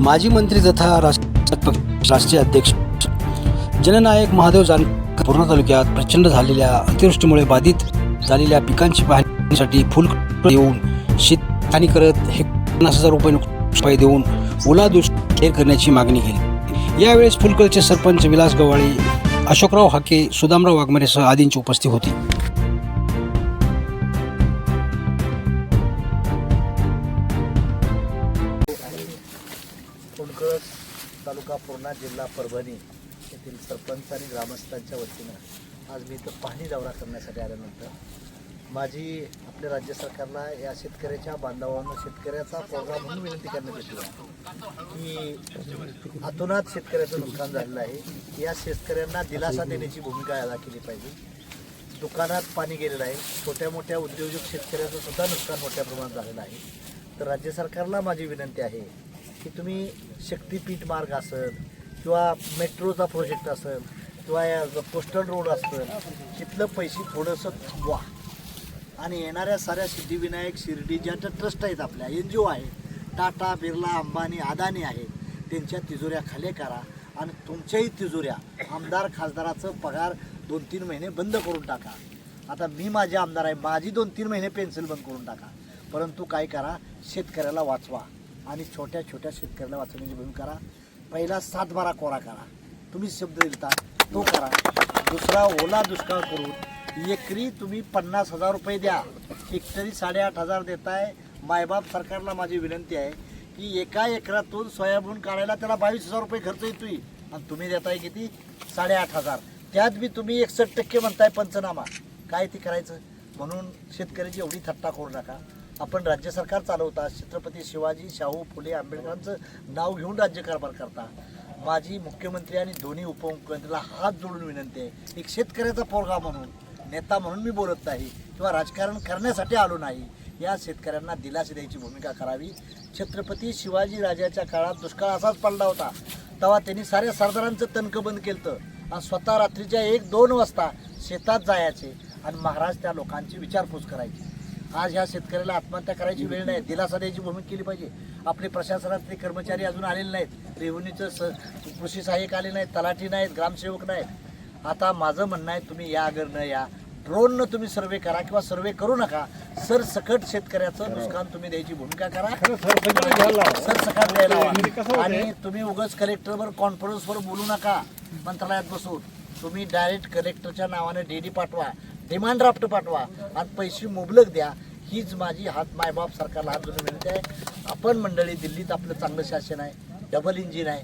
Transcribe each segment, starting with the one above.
माजी मंत्री तथा राष्ट्रीय अध्यक्ष जननायक महादेव जानकर पूर्णा तालुक्यात प्रचंड झालेल्या अतिवृष्टीमुळे बाधित झालेल्या पिकांची पाहणीसाठी फुल येऊन शेतपाणी करत हे पन्नास हजार रुपये रुपये देऊन ओला दुष्काळ करण्याची मागणी केली. यावेळेस फुलकळचे सरपंच विलास गव्हाळे अशोकराव हाके सुदामराव वाघमारेसह आदींची उपस्थित होती. तालुका पूर्णा जिल्हा परभणी येथील सरपंच आणि ग्रामस्थांच्या वतीनं आज मी इथं पाहणी दौरा करण्यासाठी आल्यानंतर माझी आपल्या राज्य सरकारला या शेतकऱ्याच्या बांधवांना शेतकऱ्याचा प्रोग्राम म्हणून विनंती करण्यात येते. की अतोनात शेतकऱ्याचं नुकसान झालेलं आहे. या शेतकऱ्यांना दिलासा देण्याची भूमिका अदा केली पाहिजे. दुकानात पाणी गेलेलं आहे. छोट्या मोठ्या उद्योजक शेतकऱ्याचं सुद्धा नुकसान मोठ्या प्रमाणात झालेलं आहे. तर राज्य सरकारला माझी विनंती आहे की तुम्ही शक्तीपीठ मार्ग असेल किंवा मेट्रोचा प्रोजेक्ट असेल किंवा या कोस्टल रोड असतं तिथलं पैसे थोडंसं थांबवा. आणि येणाऱ्या साऱ्या सिद्धिविनायक शिर्डी ज्यांच्या ट्रस्ट आहेत आपल्या एन जी ओ आहे टाटा बिर्ला अंबानी अदानी आहेत त्यांच्या तिजोऱ्या खाली करा आणि तुमच्याही तिजोऱ्या आमदार खासदाराचं पगार दोन तीन महिने बंद करून टाका. आता मी माझे आमदार आहे माझी दोन तीन महिने पेन्सिल बंद करून टाका. परंतु काय करा शेतकऱ्याला वाचवा. आणि छोट्या छोट्या शेतकऱ्याला वाचवण्याची भूमिका करा. पहिला सातबारा कोरा करा. तुम्ही शब्द दिलता तो करा. दुसरा ओला दुष्काळ करून एकरी तुम्ही पन्नास हजार रुपये द्या. हेक्टरी साडेआठ हजार देताय. मायबाप सरकारला माझी विनंती आहे की एका एकरातून सोयाबीन काढायला त्याला बावीस हजार रुपये खर्च येतोय. आणि तुम्ही देताय किती? साडेआठ हजार. त्यात बी तुम्ही एकसष्ट टक्के म्हणताय पंचनामा. काय ते करायचं? म्हणून शेतकऱ्याची एवढी थट्टा करू नका. आपण राज्य सरकार चालवता छत्रपती शिवाजी शाहू फुले आंबेडकरांचं नाव घेऊन राज्यकारभार करता. माझी मुख्यमंत्री आणि दोन्ही उपमुख्यमंत्र्याला हात जोडून विनंती आहे एक शेतकऱ्याचा पोरगा म्हणून नेता म्हणून मी बोलत नाही किंवा राजकारण करण्यासाठी आलो नाही या शेतकऱ्यांना दिलासा द्यायची भूमिका करावी. छत्रपती शिवाजी राजाच्या काळात दुष्काळ असाच पडला होता. तेव्हा त्यांनी साऱ्या सरदारांचं तणकं बंद केलं आणि स्वतः रात्रीच्या एक दोन वाजता शेतात जायचे आणि महाराज त्या लोकांची विचारपूस करायची. आज ह्या शेतकऱ्याला आत्महत्या करायची वेळ नाही. दिलासा द्यायची भूमिका केली पाहिजे. आपले प्रशासनातले कर्मचारी अजून आलेले नाहीत. रेव्हन्यूचं स कृषी सहाय्यक आले नाहीत तलाठी नाहीत ग्रामसेवक नाहीत. आता माझं म्हणणं आहे तुम्ही या अगर न या. ड्रोननं तुम्ही सर्वे करा किंवा सर्वे करू नका. सरसकट शेतकऱ्याचं नुकसान तुम्ही द्यायची भूमिका करा. सरसकट द्यायला हवा. आणि तुम्ही उगाच कलेक्टरवर कॉन्फरन्सवर बोलू नका. मंत्रालयात बसून. तुम्ही डायरेक्ट कलेक्टरच्या नावाने डीडी पाठवा. डिमांड ड्राफ्ट पाठवा आणि पैसे मुबलक द्या. हीच माझी हात मायबाप सरकारला हात जोडून विनंती आहे. आपण मंडळी दिल्लीत आपलं चांगलं शासन आहे. डबल इंजिन आहे.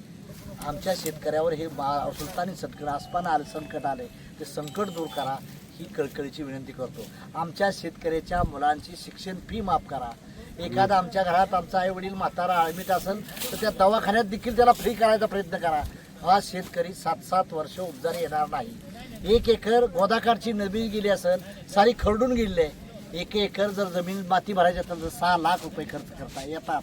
आमच्या शेतकऱ्यावर हे मा सुलतानी संकट आसपाना आलं संकट आले ते संकट दूर करा. ही कळकळीची विनंती करतो. आमच्या शेतकऱ्याच्या मुलांची शिक्षण फी माफ करा. एखादा आमच्या घरात आमचा आई वडील म्हातारा आळमीट असेल तर त्या दवाखान्यात देखील त्याला फ्री करायचा प्रयत्न करा. हा शेतकरी सात सात वर्ष उपजारी येणार नाही. एक एकर गोदाकारची नदी गेली असेल सारी खरडून गेली आहे. एक एकर जर जमीन माती भरायची असेल तर सहा लाख रुपये खर्च करता येतात.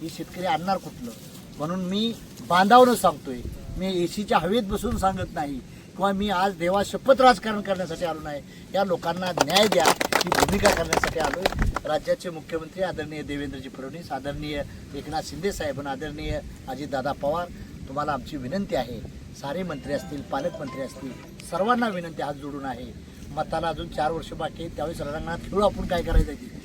ही शेतकरी आणणार कुठलं? म्हणून मी बांधावनं सांगतोय. मी एसीच्या हवेत बसून सांगत नाही. किंवा मी आज देवा शपथ राजकारण करण्यासाठी आलो नाही. या लोकांना न्याय द्या. ही भूमिका करण्यासाठी आलो. राज्याचे मुख्यमंत्री आदरणीय देवेंद्रजी फडणवीस आदरणीय एकनाथ शिंदे साहेब आदरणीय अजितदादा पवार तुम्हाला आमची विनंती आहे. सारे मंत्री असतील पालकमंत्री असतील सर्वांना विनंती हात जोडून आहे. मताला अजून चार वर्ष बाकी आहेत त्यावेळेस रणांगणात खेळू आपण काय करायचं आहे?